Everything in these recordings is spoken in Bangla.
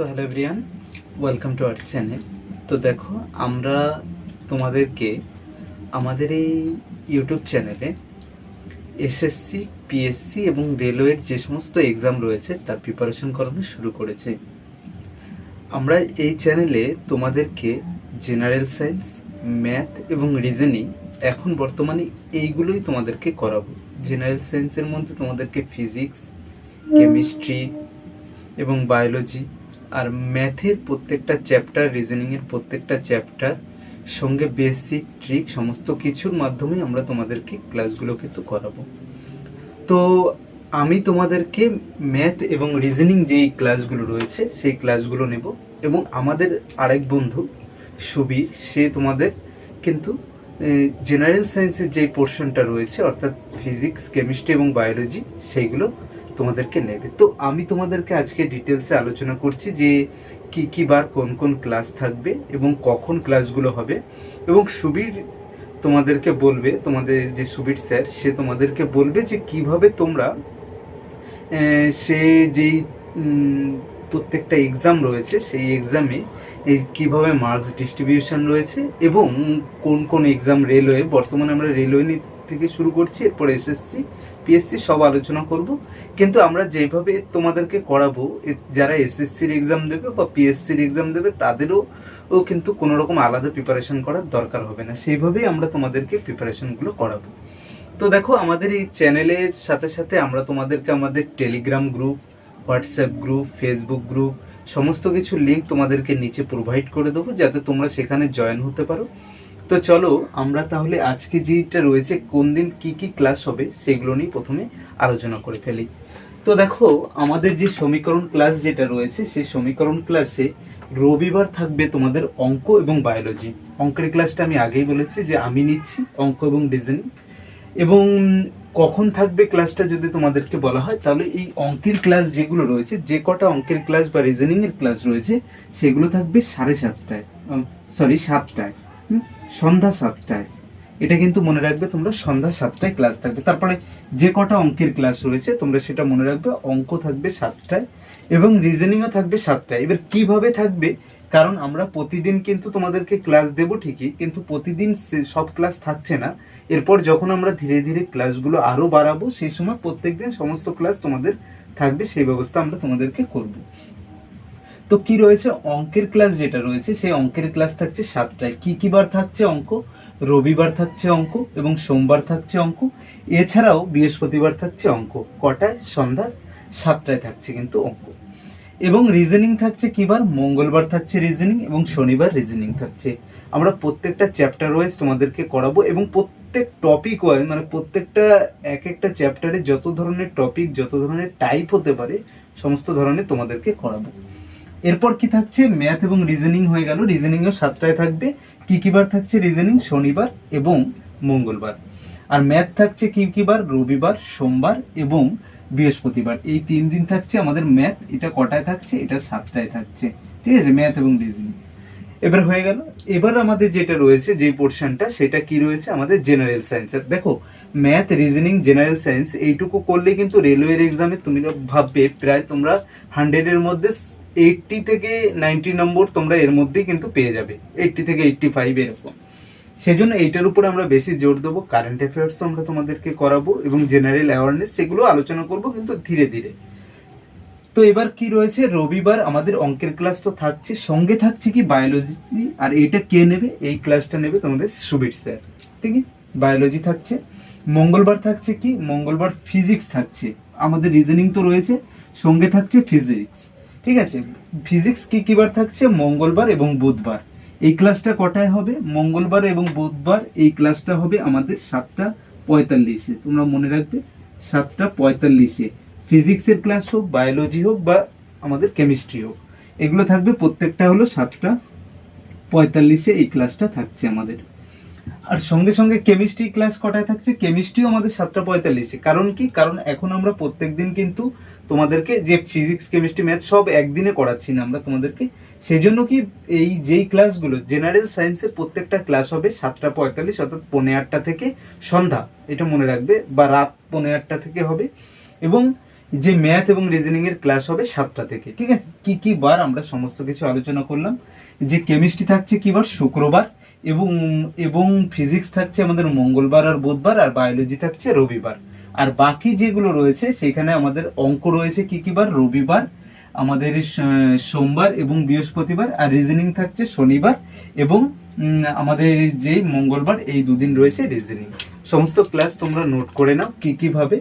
So hello everyone welcome to our channel তো দেখো, আমরা তোমাদেরকে আমাদের এই ইউটিউব চ্যানেলে এসএসসি পিএসসি এবং রেলওয়ের যে সমস্ত এক্সাম রয়েছে, তার প্রিপারেশন করানো শুরু করেছে। আমরা এই চ্যানেলে তোমাদেরকে জেনারেল সায়েন্স ম্যাথ এবং রিজনিং এখন বর্তমানে এইগুলোই তোমাদেরকে করাবো। জেনারেল সায়েন্সের মধ্যে তোমাদেরকে ফিজিক্স কেমিস্ট্রি এবং বায়োলজি আর ম্যাথের প্রত্যেকটা চ্যাপ্টার রিজনিংয়ের প্রত্যেকটা চ্যাপ্টার সঙ্গে বেসিক ট্রিক সমস্ত কিছুর মাধ্যমে আমরা তোমাদেরকে ক্লাসগুলো কিন্তু করাবো। তো আমি তোমাদেরকে ম্যাথ এবং রিজনিং যেই ক্লাসগুলো রয়েছে সেই ক্লাসগুলো নেব এবং আমাদের আরেক বন্ধু, সুবীর, সে তোমাদের কিন্তু জেনারেল সায়েন্সের যে পোর্শনটা রয়েছে, অর্থাৎ ফিজিক্স কেমিস্ট্রি এবং বায়োলজি সেইগুলো তোমাদেরকে নেবে। তো আমি তোমাদেরকে আজকে ডিটেলসে আলোচনা করছি যে কি কি বার কোন কোন ক্লাস থাকবে এবং কখন ক্লাসগুলো হবে। এবং সুবীর তোমাদেরকে বলবে, তোমাদের যে সুবীর স্যার সে তোমাদেরকে বলবে যে কীভাবে তোমরা সে যেই প্রত্যেকটা এক্সাম রয়েছে, সেই এক্সামে এই কীভাবে মার্কস ডিস্ট্রিবিউশন রয়েছে এবং কোন কোন এক্সাম রেলওয়ে বর্তমানে আমরা রেলওয়ে নি- থেকে শুরু করছি, এরপর এসএসসি পিএসসি সব আলোচনা করব। কিন্তু আমরা যেভাবে তোমাদেরকে করাবো যারা এসএসসির এক্সাম দেবে বা পিএসসির এক্সাম দেবে, তাদেরও ও কিন্তু কোনো রকম আলাদা প্রিপারেশন করার দরকার হবে না। সেইভাবেই আমরা তোমাদেরকে প্রিপারেশনগুলো করাবো। তো দেখো, আমাদের এই চ্যানেলের সাথে সাথে আমরা তোমাদেরকে আমাদের Telegram group WhatsApp group Facebook group সমস্ত কিছু লিঙ্ক তোমাদেরকে নিচে প্রোভাইড করে দেবো, যাতে তোমরা সেখানে জয়েন হতে পারো। তো চলো আমরা তাহলে আজকে যেটা রয়েছে, কোন দিন কি কি ক্লাস হবে, সেগুলো নিয়ে প্রথমে আলোচনা করে ফেলি। তো দেখো, আমাদের যে সমীকরণ ক্লাস যেটা রয়েছে, সেই সমীকরণ ক্লাসে রবিবার থাকবে তোমাদের অঙ্ক এবং বায়োলজি অঙ্কের ক্লাসটা আমি আগেই বলেছি যে আমি নিচ্ছি, অঙ্ক এবং ডিজাইন এবং কখন থাকবে ক্লাসটা যদি তোমাদেরকে বলা হয়, তাহলে এই অঙ্কের ক্লাস যেগুলো রয়েছে, যে কটা অঙ্কের ক্লাস বা রিজনিং এর ক্লাস রয়েছে, সেগুলো থাকবে সাড়ে সাতটায় সরি সাতটায়। সন্ধ্যা সাতটায়। এটা কিন্তু মনে রাখবে তোমরা সন্ধ্যা সাতটায় ক্লাস থাকবে। তারপরে যে কটা অঙ্কের ক্লাস রয়েছে, তোমরা সেটা মনে রাখবে অঙ্ক থাকবে সাতটায় এবং রিজনিংও থাকবে সাতটায়। এবার কীভাবে থাকবে? কারণ আমরা প্রতিদিন কিন্তু তোমাদেরকে ক্লাস দেব ঠিকই, কিন্তু প্রতিদিন সব ক্লাস থাকছে না। এরপর যখন আমরা ধীরে ধীরে ক্লাসগুলো আরও বাড়াবো, সেই সময় প্রত্যেকদিন সমস্ত ক্লাস তোমাদের থাকবে, সেই ব্যবস্থা আমরা তোমাদেরকে করব। তো কি রয়েছে? অঙ্কের ক্লাস যেটা রয়েছে, সেই অঙ্কের ক্লাস থাকছে সাতটায়। কি কি বার থাকছে অঙ্ক? রবিবার থাকছে অঙ্ক এবং সোমবার থাকছে অঙ্ক। এছাড়াও বৃহস্পতিবার থাকছে অঙ্ক। কটায়? সন্ধ্যা সাতটায় থাকছে কিন্তু অঙ্ক। এবং রিজনিং থাকছে কিবার মঙ্গলবার থাকছে রিজনিং এবং শনিবার রিজনিং থাকছে। আমরা প্রত্যেকটা চ্যাপ্টার ওয়াইজ তোমাদেরকে করাবো এবং প্রত্যেক টপিক ওয়াইজ মানে প্রত্যেকটা এক একটা চ্যাপ্টারে যত ধরনের টপিক যত ধরনের টাইপ হতে পারে, সমস্ত ধরনের তোমাদেরকে করাবো। এরপর কি থাকছে? ম্যাথ এবং রিজনিং হয়ে গেল। রিজনিংও সাতটায় থাকবে। কি কি বার থাকছে? রিজনিং শনিবার এবং মঙ্গলবার। আর ম্যাথ থাকছে কি কি বার? রবিবার, সোমবার এবং বৃহস্পতিবার। এই তিন দিন থাকছে আমাদের ম্যাথ এটা কটায় থাকছে? এটা সাতটায় থাকছে। ঠিক আছে? ম্যাথ এবং রিজনিং এবার হয়ে গেল। এবার আমাদের যেটা রয়েছে যে পোর্শনটা সেটা কি রয়েছে? আমাদের জেনারেল সায়েন্সের দেখো ম্যাথ রিজনিং জেনারেল সায়েন্স এইটুকু করলে কিন্তু রেলওয়ের এক্সামে তুমি ভাববে, প্রায় তোমরা হান্ড্রেডের মধ্যে এইটটি থেকে নাইনটি নম্বর তোমরা এর মধ্যেই কিন্তু পেয়ে যাবে এইটটি থেকে এইটটি ফাইভ এরকম। সেজন্য এইটার উপরে আমরা বেশি জোর দেবো কারেন্ট অ্যাফেয়ার্স আমরা তোমাদেরকে করাবো এবং জেনারেল অ্যাওয়ারনেস সেগুলো আলোচনা করব কিন্তু ধীরে ধীরে। তো এবার কি রয়েছে? রবিবার আমাদের অঙ্কের ক্লাস তো থাকছে, সঙ্গে থাকছে কি বায়োলজি আর এটা কে নেবে? এই ক্লাসটা নেবে তোমাদের সুবীর স্যার ঠিক আছে? বায়োলজি থাকছে। মঙ্গলবার থাকছে কি? মঙ্গলবার ফিজিক্স থাকছে। আমাদের রিজনিং তো রয়েছে, সঙ্গে থাকছে ফিজিক্স ঠিক আছে? ফিজিক্স কি কি বার থাকছে? মঙ্গলবার এবং বুধবার। এই ক্লাসটা কটায় হবে? মঙ্গলবার এবং বুধবার এই ক্লাসটা হবে আমাদের সাতটা পঁয়তাল্লিশে। তোমরা মনে রাখবে, সাতটা পঁয়তাল্লিশে। ফিজিক্সের ক্লাস হোক বায়োলজি হোক বা আমাদের কেমিস্ট্রি হোক। এগুলো থাকবে, প্রত্যেকটা হলো সাতটা পঁয়তাল্লিশে এই ক্লাসটা থাকছে আমাদের। আর সঙ্গে সঙ্গে কেমিস্ট্রি ক্লাস কটায় থাকছে? কেমিস্ট্রিও আমাদের সাতটা পঁয়তাল্লিশে। কারণ কি? কারণ এখন আমরা প্রত্যেকদিন কিন্তু তোমাদেরকে যে ফিজিক্স কেমিস্ট্রি ম্যাথ সব একদিনে করাচ্ছি না আমরা তোমাদেরকে। সেই জন্য কি এই যেই ক্লাসগুলো জেনারেল সায়েন্সের প্রত্যেকটা ক্লাস হবে সাতটা পঁয়তাল্লিশ, অর্থাৎ পৌনে আটটা থেকে সন্ধ্যা। এটা মনে রাখবে, বা রাত পৌনে আটটা থেকে হবে। এবং যে ম্যাথ এবং রিজনিং এর ক্লাস হবে সাতটা থেকে। ঠিক আছে? কি কি বার আমরা সমস্ত কিছু আলোচনা করলাম। যে কেমিস্ট্রি থাকছে কি বার? শুক্রবার। এবং এবং ফিজিক্স থাকছে আমাদের মঙ্গলবার আর বুধবার, আর বায়োলজি থাকছে রবিবার। আর বাকি যেগুলো রয়েছে, সেখানে আমাদের অঙ্ক রয়েছে কী কী বার? রবিবার, আমাদের সোমবার এবং বৃহস্পতিবার, আর রিজনিং থাকছে শনিবার এবং আমাদের যে মঙ্গলবার, এই দুদিন রয়েছে রিজনিং সমস্ত ক্লাস তোমরা নোট করে নাও কী কীভাবে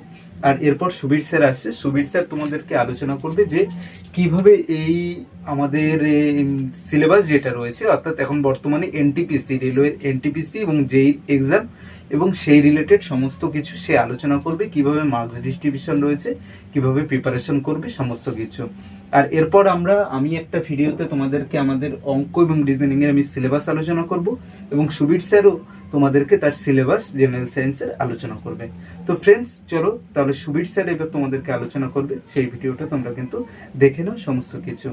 আর এরপর সুবীর স্যার আসছে। সুবীর স্যার তোমাদেরকে আলোচনা করবে যে কীভাবে এই আমাদের সিলেবাস যেটা রয়েছে, অর্থাৎ এখন বর্তমানে এনটিপিসি রেলওয়ের এনটিপিসি এবং যেই এক্সাম এবং সেই রিলেটেড সমস্ত কিছু সে আলোচনা করবে, কীভাবে মার্কস ডিস্ট্রিবিউশন রয়েছে, কীভাবে প্রিপারেশন করবে, সমস্ত কিছু। আর এরপর আমরা, আমি একটা ভিডিওতে তোমাদেরকে আমাদের অঙ্ক এবং রিজনিং এর আমি সিলেবাস আলোচনা করব এবং সুবীর স্যারও তোমাদেরকে তার সিলেবাস জেনারেল সায়েন্সের আলোচনা করবে। তো ফ্রেন্ডস চলো তাহলে সুবীর স্যার এবার তোমাদেরকে আলোচনা করবে। সেই ভিডিওটা তোমরা কিন্তু দেখে নাও সমস্ত কিছু।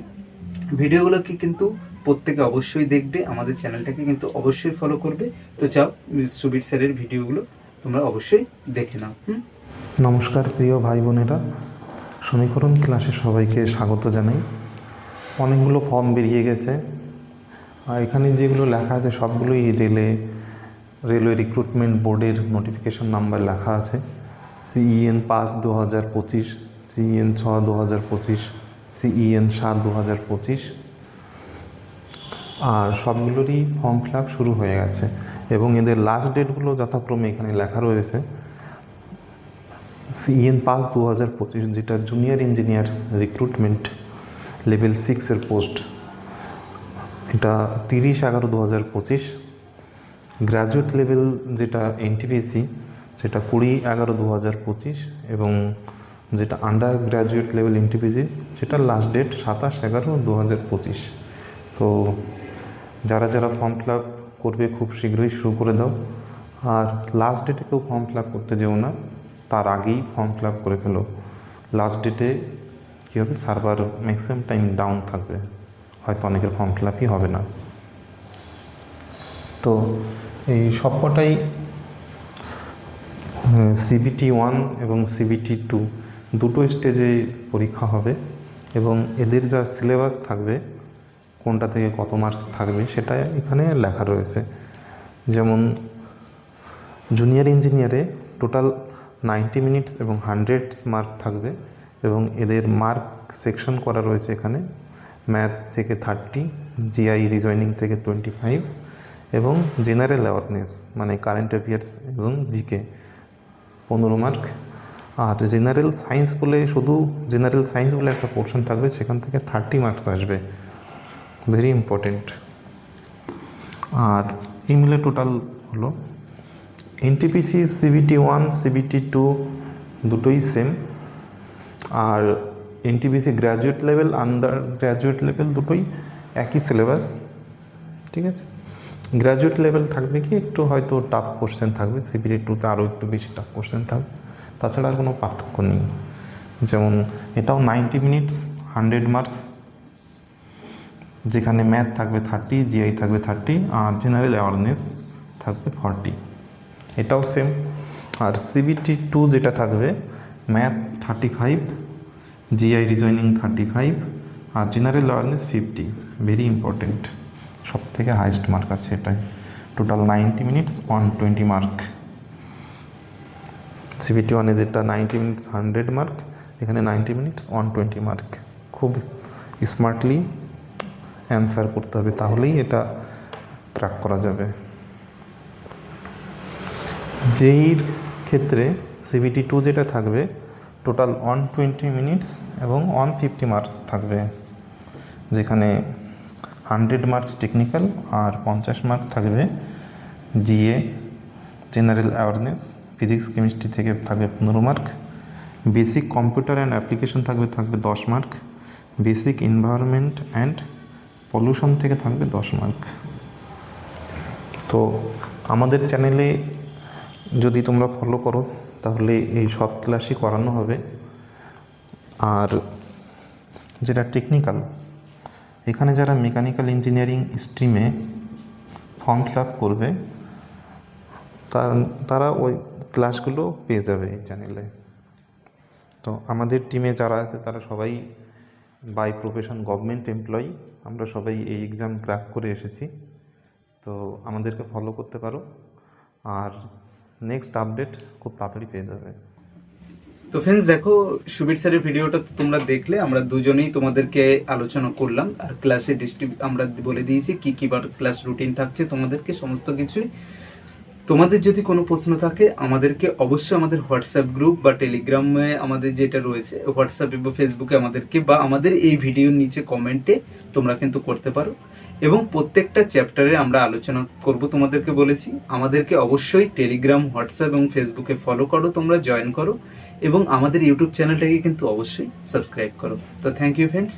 ভিডিওগুলোকে কিন্তু প্রত্যেকে অবশ্যই দেখবে, আমাদের চ্যানেলটাকে কিন্তু অবশ্যই ফলো করবে। তো চাও সুবীর স্যারের ভিডিওগুলো তোমরা অবশ্যই দেখে নাও নমস্কার প্রিয় ভাই বোনেরা। সমীকরণ ক্লাসে সবাইকে স্বাগত জানাই। অনেকগুলো ফর্ম বেরিয়ে গেছে। আর এখানে যেগুলো লেখা আছে সবগুলোই রেলে রেলওয়ে রিক্রুটমেন্ট বোর্ডের নোটিফিকেশন নাম্বার লেখা আছে। সিইএন পাঁচ দু হাজার পঁচিশ সিইএন ছ দু হাজার পঁচিশ সিইএন সাত দু হাজার পঁচিশ। আর সবগুলোরই ফর্ম ফিল শুরু হয়ে গেছে এবং এদের লাস্ট ডেটগুলো যথাক্রমে এখানে লেখা রয়েছে। সিএন পাস দু হাজার পঁচিশ, যেটা জুনিয়র ইঞ্জিনিয়ার রিক্রুটমেন্ট লেভেল সিক্সের পোস্ট এটা তিরিশ এগারো দু হাজার পঁচিশ। গ্র্যাজুয়েট লেভেল যেটা এনটিপিসি সেটা কুড়ি এগারো দু হাজার পঁচিশ এবং যেটা আন্ডার গ্র্যাজুয়েট লেভেল এনটিপিসি সেটা লাস্ট ডেট সাতাশ এগারো দু হাজার পঁচিশ। তো যারা যারা ফর্ম ফিল আপ করবে খুব শীঘ্রই শুরু করে দাও। আর লাস্ট ডেটে কেউ ফর্ম ফিল আপ করতে যেও না, তার আগেই ফর্ম ফিল আপ করে ফেলো। লাস্ট ডেটে কী হবে? সার্ভার ম্যাক্সিমাম টাইম ডাউন থাকবে। হয়তো অনেকের ফর্ম ফিল আপই হবে না। তো এই সবকটাই সিবিটি ওয়ান এবং সিবিটি টু দুটো স্টেজে পরীক্ষা হবে এবং এদের যা সিলেবাস থাকবে, কোনটা থেকে কত মার্কস থাকবে, সেটা এখানে লেখা রয়েছে। যেমন জুনিয়র ইঞ্জিনিয়ারে টোটাল নাইনটি মিনিটস এবং হান্ড্রেড মার্ক থাকবে এবং এদের মার্ক সেকশন করা রয়েছে এখানে ম্যাথ থেকে থার্টি জিআই রিজয়নিং থেকে টোয়েন্টি ফাইভ এবং জেনারেল অ্যাওয়ারনেস মানে কারেন্ট অ্যাফেয়ার্স এবং জিকে পনেরো মার্ক আর জেনারেল সায়েন্স বলে শুধু জেনারেল সায়েন্স বলে একটা পোর্শন থাকবে, সেখান থেকে থার্টি মার্কস আসবে। ভেরি ইম্পর্টেন্ট আর এই মিলে টোটাল হলো। NTPC CBT one CBT two দুটোই সেম আর NTPC graduate level under graduate level দুটোই একই সিলেবাস ঠিক আছে? গ্র্যাজুয়েট লেভেল থাকবে কি? একটু হয়তো টাফ কোশ্চেন থাকবে। সিবিটি টুতে আরও একটু বেশি টাফ কোশ্চেন থাকবে। তাছাড়া আর কোনো পার্থক্য নেই। যেমন এটাও নাইনটি মিনিটস হান্ড্রেড মার্কস যেখানে ম্যাথ থাকবে থার্টি জিআই থাকবে থার্টি আর জেনারেল অ্যাওয়ারনেস থাকবে ফর্টি এটাও সেম আর সিবিটি টু যেটা থাকবে math thirty five GI reasoning thirty five আর general awareness fifty very important সব থেকে হাইস্ট মার্ক আছে এটাই। Total ninety minutes one twenty mark CBT ওয়ানে যেটা নাইনটি মিনিটস হান্ড্রেড মার্ক এখানে ninety minutes one twenty mark খুব স্মার্টলি অ্যান্সার করতে হবে, তাহলেই এটা ক্র্যাক করা যাবে। জেইর ক্ষেত্রে সিবিটি টু যেটা থাকবে টোটাল ওয়ান টোয়েন্টি মিনিটস এবং ওয়ান ফিফটি মার্কস থাকবে। যেখানে হান্ড্রেড মার্কস টেকনিক্যাল আর পঞ্চাশ মার্ক থাকবে GA general awareness physics chemistry থেকে থাকবে পনেরো mark. Basic computer and application থাকবে থাকবে দশ mark. Basic environment and pollution থেকে থাকবে দশ মার্ক। তো আমাদের চ্যানেলে যদি তোমরা ফলো করো, তাহলে এই সব ক্লাসই করানো হবে। আর যেটা টেকনিক্যাল এখানে যারা মেকানিক্যাল ইঞ্জিনিয়ারিং স্ট্রিমে ফর্ম ফিল আপ করবে তারা ওই ক্লাসগুলো পেয়ে যাবে এই চ্যানেলে তো আমাদের টিমে যারা আছে, তারা সবাই বাই প্রফেশন গভর্নমেন্ট এমপ্লয়ি আমরা সবাই এই এক্সাম ক্র্যাক করে এসেছি। তো আমাদেরকে ফলো করতে পারো। আর নেক্সট আপডেট খুব তাড়াতাড়ি পেয়ে যাবে। তো ফ্রেন্ডস দেখো, সুবীর স্যারের ভিডিওটা তো তোমরা দেখলে, আমরা দুজনেই তোমাদেরকে আলোচনা করলাম, আর ক্লাসে ডিস্ট্রিব আমরা বলে দিয়েছি কি কি বার ক্লাস রুটিন থাকছে, তোমাদেরকে সমস্ত কিছুই। তোমাদের যদি কোনো প্রশ্ন থাকে, আমাদেরকে অবশ্যই আমাদের হোয়াটসঅ্যাপ গ্রুপ বা টেলিগ্রামে আমাদের যেটা রয়েছে হোয়াটসঅ্যাপে বা ফেসবুকে আমাদেরকে বা আমাদের এই ভিডিওর নিচে কমেন্টে তোমরা কিন্তু করতে পারো। এবং প্রত্যেকটা চ্যাপ্টারে আমরা আলোচনা করব, তোমাদেরকে বলেছি। আমাদেরকে অবশ্যই টেলিগ্রাম হোয়াটসঅ্যাপ এবং ফেসবুকে ফলো করো, তোমরা জয়েন করো। এবং আমাদের ইউটিউব চ্যানেলটাকে কিন্তু অবশ্যই সাবস্ক্রাইব করো। তো থ্যাংক ইউ ফ্রেন্ডস